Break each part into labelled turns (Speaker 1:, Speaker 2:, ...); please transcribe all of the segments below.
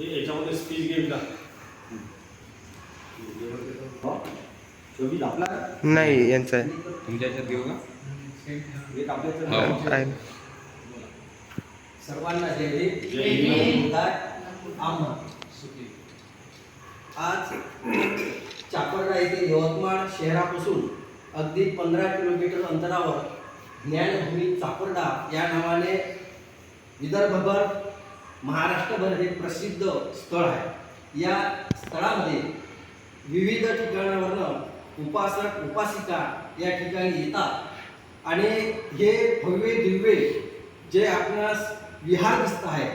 Speaker 1: याच्यामध्ये स्पीच घेईल का?
Speaker 2: आपला
Speaker 3: नाही यांचं आहे.
Speaker 4: तुमच्या याच्यात घेऊ का?
Speaker 2: एक आपल्याचं
Speaker 4: हो.
Speaker 2: सर्वांना जय हिंद. आम्हा आज चाकरडा येथे यवतमाळ शहरापासून अगदी पंधरा किलोमीटर अंतरावर ज्ञानभूमी चाकरडा या नावाने विदर्भभर महाराष्ट्रभर हे प्रसिद्ध स्थळ आहे. या स्थळामध्ये विविध ठिकाणावरनं उपासक उपासिका या ठिकाणी येतात. आणि हे भव्य दिव्य जे आपणास विहार दिसत आहे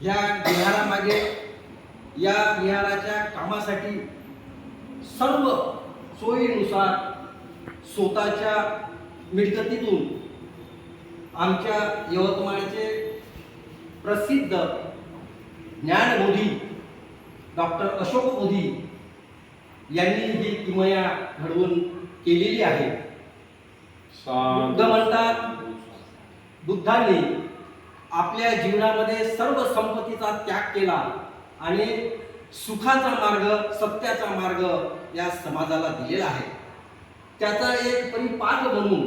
Speaker 2: या विहारामागे या विहाराच्या कामासाठी सर्व सोयीनुसार स्वतःच्या मिळकतीतून आमच्या यवतमाळचे प्रसिद्ध ज्ञानबोधी डॉक्टर अशोक बोधी यांनी ही किमया घडवून केलेली आहे. बुद्ध म्हणतात बुद्धांनी आपल्या जीवनामध्ये सर्व संपत्तीचा त्याग केला आणि सुखाचा मार्ग सत्याचा मार्ग या समाजाला दिलेला आहे. त्याचा एक परिपाक म्हणून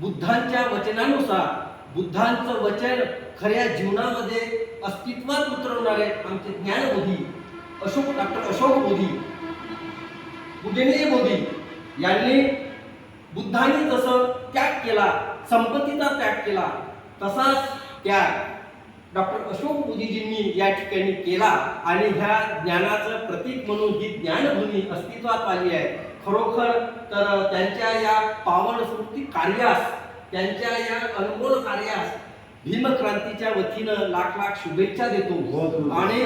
Speaker 2: बुद्धांच्या वचनानुसार बुद्धांचं वचन खऱ्या जीवनामध्ये अस्तित्वात उतरवणारे आमचे ज्ञानबोधी अशोक डॉक्टर अशोक मोदी पूजनीय मोदी यांनी बुद्धांनी जसं त्याग केला संपत्तीचा त्याग केला तसाच त्याग डॉक्टर अशोक मोदीजींनी या ठिकाणी केला आणि ह्या ज्ञानाचं प्रतीक म्हणून ही ज्ञानभूमी अस्तित्वात आली आहे. खरोखर तर त्यांच्या या पावन स्मृती कार्यास त्यांच्या या अनमोल कार्यास भीमक्रांतीच्या वतीनं लाख लाख शुभेच्छा देतो. आणि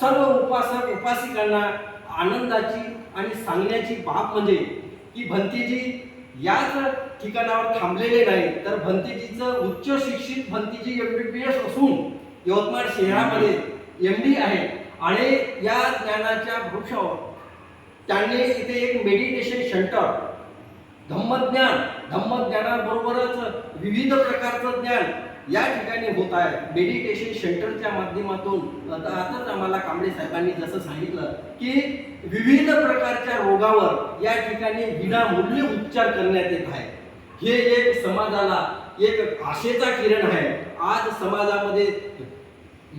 Speaker 2: सर्व उपासक उपासिकांना आनंदाची आणि सांगण्याची बाब म्हणजे की भंतीजी याच ठिकाणावर थांबलेले नाही तर भंतीजीचं उच्च शिक्षित भंतीजी एम बी बी एस असून यवतमाळ शहरामध्ये एम डी आहे. आणि या ज्ञानाच्या वृक्षावर त्यांनी इथे एक मेडिटेशन सेंटर धम्मज्ञान. धम्मज्ञानाबरोबरच विविध प्रकारचं ज्ञान या ठिकाणी होत आहे. मेडिटेशन सेंटरच्या माध्यमातून आताच आम्हाला कांबळे साहेबांनी जसं सांगितलं की विविध प्रकारच्या रोगावर या ठिकाणी विनामूल्य उपचार करण्यात येत आहे. हे एक समाजाला एक आशेचा किरण आहे. आज समाजामध्ये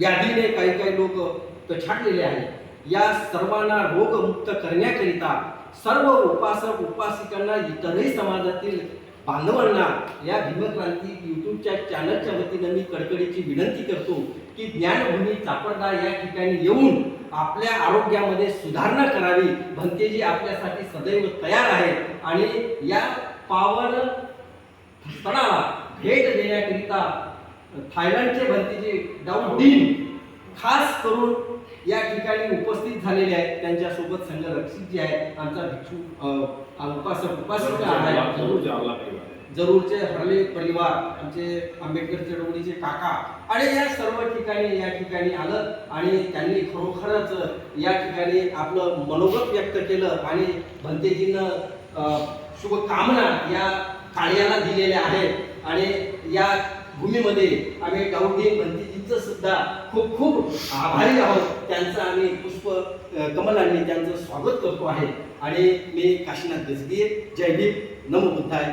Speaker 2: यादीने काही काही लोक छाटलेले आहेत. या सर्वांना रोगमुक्त करण्याकरिता सर्व उपासक उपासिकांना इतरही समाजातील बांधवांना या भीमक्रांती युट्यूबच्या चॅनलच्या वतीनं मी कडकडीची विनंती करतो की ज्ञानभूमी चापडदा या ठिकाणी येऊन आपल्या आरोग्यामध्ये सुधारणा करावी. भंतेजी आपल्यासाठी सदैव तयार आहे आणि या पावन स्थळाला भेट देण्याकरिता थायलंडचे भंतेजी डाऊ डीन खास करून या ठिकाणी उपस्थित झालेले आहेत. त्यांच्यासोबत संघ रक्षित जे आहे आमचा भिक्षू उपासक उपासिका आहे जरूरचे हरले परिवार आमचे आंबेडकर चळवळीचे काका आणि या सर्व ठिकाणी या ठिकाणी आलं आणि त्यांनी खरोखरच या ठिकाणी आपलं मनोगत व्यक्त केलं आणि भंतेजींना अं, शुभकामना या कार्याला दिलेल्या आहेत. आणि या भूमीमध्ये आम्ही गावडी भंतेजींचं सुद्धा खूप खूप आभारी आहोत. त्यांचं आम्ही पुष्प कमलांनी त्यांचं स्वागत करतो आहे. आणि मी काशीनाथ गजगीर जय भीम नमो बुद्धाय.